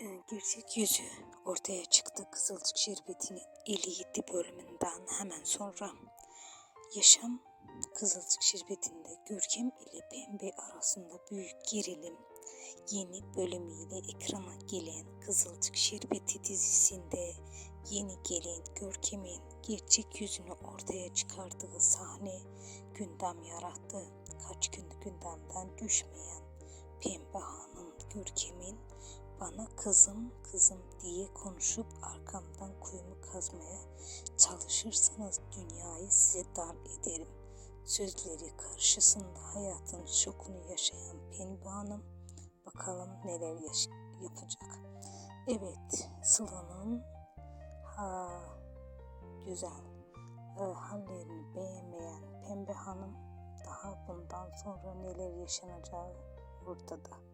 e, gerçek yüzü ortaya çıktı Kızılcık Şerbeti'nin 57 bölümünden hemen sonra. Yaşam Kızılcık Şerbeti'nde Görkem ile Pembe arasında büyük gerilim yeni bölümüyle ekrana gelen Kızılcık Şerbeti dizisinde yeni gelin Görkem'in gerçek yüzünü ortaya çıkardığı sahne gündem yarattı. Kaç gündür gündemden düşmeyen Pembe Hanım Görkem'in bana kızım kızım diye konuşup arkamdan kuyumu kazmaya çalışırsanız dünyayı size dar ederim. Sözleri karşısında hayatın şokunu yaşayan Pembe Hanım bakalım neler yapacak. Evet Sıla'nın ha, güzel e, hallerini beğenmeyen Pembe Hanım daha bundan sonra neler yaşanacağı ortada.